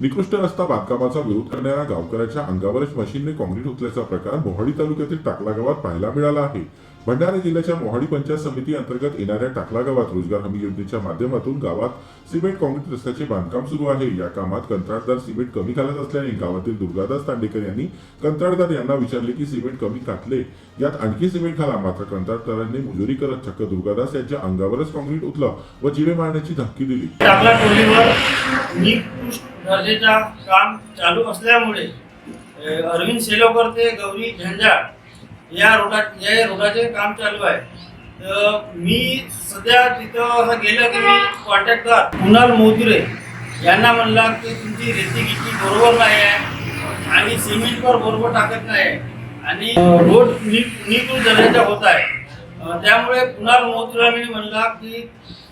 निकृष्ट रस्ता बांधकामाचा विरोध करणाऱ्या गावकऱ्याच्या अंगावरच मशीनने काँक्रीट उचल्याचा प्रकार मोहाडी तालुक्यातील टाकला गावात पाहायला मिळाला आहे. भंडारा जिल्ह्याच्या मोहाडी पंचायत समिती अंतर्गत येणाऱ्या टाकला गावात रोजगार हमी योजनेच्या माध्यमातून गावात सिमेंट काँक्रीट रस्त्याचे बांधकाम सुरू आहे. या कामात कंत्राटदार सिमेंट कमी घालत असल्याने गावातील दुर्गादास तांडेकर यांनी कंत्राटदार यांना विचारले की सिमेंट कमी घातले यात आणखी सिमेंट घाला. मात्र कंत्राटदारांनी मुजुरी करत चक्क दुर्गादास यांच्या अंगावरच काँक्रीट उतलं व जिवे मारण्याची धमकी दिली. टाकला काम चालू असल्यामुळे अरविंद सेलोकर ते गौरी झंझाळ या रोडा या रोडाचे काम चालू आहे. तर मी सध्या तिथं असं गेलं की मी कॉन्टॅक्टदार कुणाल मोजुरे यांना म्हणला की तुमची रेती गिती बरोबर नाही आहे आणि सिमेंटवर बरोबर टाकत नाही आणि रोड नि दर्जाचा होत आहे. त्यामुळे कुणाल मोजुरांनी म्हणला की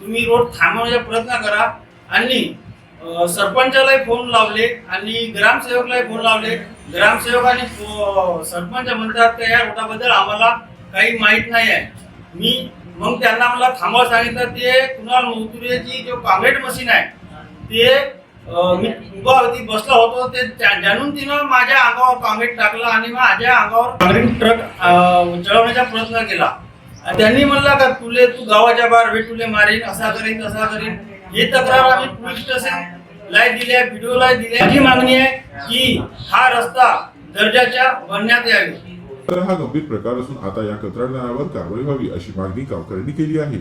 तुम्ही रोड थांबवण्याचा प्रयत्न करा आणि सरपंचालाही फोन लावले आणि ग्रामसेवकलाही फोन लावले. ग्रामसेवक आणि सरपंच म्हणतात की या रोडाबद्दल आम्हाला काही माहीत नाही आहे. मी मग त्यांना मला थांबवा सांगितलं ते कुणाल मोतुरेची जो कामेट मशीन आहे ते मी उभा होती बसला होतो ते जाणून तिनं माझ्या अंगावर कामेट टाकलं आणि माझ्या अंगावर काँक्रीट ट्रक चढवण्याचा प्रयत्न केला. आणि त्यांनी म्हणला का तुले तू गावाच्या बाहेर भेटुले मारीन असा करीन तसा करीन. ही तक्रार आम्ही पोलीस स्टेशन लाई दिल्या व्हिडिओ लाई दिली ही मागणी आहे की हा रस्ता दर्जाच्या बनण्यात यावी. तर हा गंभीर प्रकार असून आता या कंत्राटदारावर कारवाई व्हावी अशी मागणी गावकऱ्यांनी केली आहे.